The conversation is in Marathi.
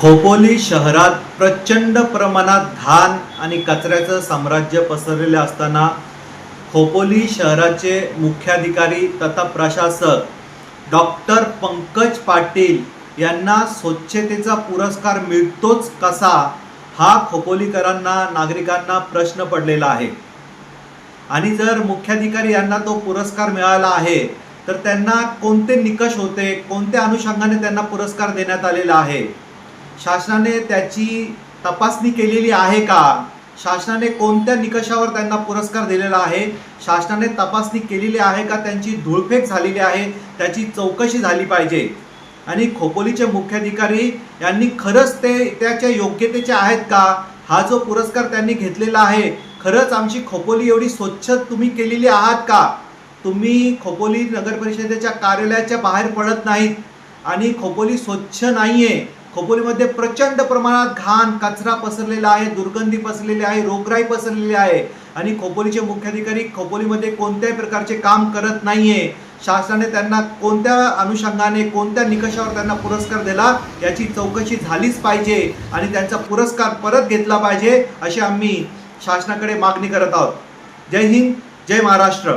खोपोली शहरात प्रचंड प्रमाणात धान आणि कचऱ्याचं साम्राज्य पसरलेलं असताना खोपोली शहराचे मुख्याधिकारी तथा प्रशासक डॉक्टर पंकज पाटील यांना स्वच्छतेचा पुरस्कार मिळतोच कसा हा खोपोलीकरांना नागरिकांना प्रश्न पडलेला आहे. आणि जर मुख्याधिकारी यांना तो पुरस्कार मिळाला आहे तर त्यांना कोणते निकष होते कोणत्या अनुषंगाने त्यांना पुरस्कार देण्यात आलेला आहे? शासनाने त्याची तपासणी केलेली आहे का? शासनाने कोणत्या निकषावर त्यांना पुरस्कार दिलेला आहे? शासनाने तपासणी केलेली आहे का? त्यांची धुळफेक झालेली आहे? त्याची चौकशी झाली पाहिजे. आणि खोपोलीचे मुख्याधिकारी यांनी खरंच ते त्याच्या योग्यतेचे आहेत का? हा जो पुरस्कार त्यांनी घेतलेला आहे खरंच आमची खोपोली एवढी स्वच्छ तुम्ही केलेली आहात का? तुम्ही खोपोली नगर परिषदेच्या कार्यालयाच्या बाहेर पडत नाहीत आणि खोपोली स्वच्छ नाही आहे खोपोलीमध्ये प्रचंड प्रमाणात घाण कचरा पसरलेला आहे दुर्गंधी पसरलेली आहे रोगराई पसरलेली आहे. आणि खोपोलीचे मुख्याधिकारी खोपोलीमध्ये कोणत्याही प्रकारचे काम करत नाहीये. शासनाने त्यांना कोणत्या अनुषंगाने कोणत्या निकषावर त्यांना पुरस्कार दिला याची चौकशी झालीच पाहिजे. आणि त्यांचा पुरस्कार परत घेतला पाहिजे अशी आम्ही शासनाकडे मागणी करत आहोत. जय हिंद जय महाराष्ट्र.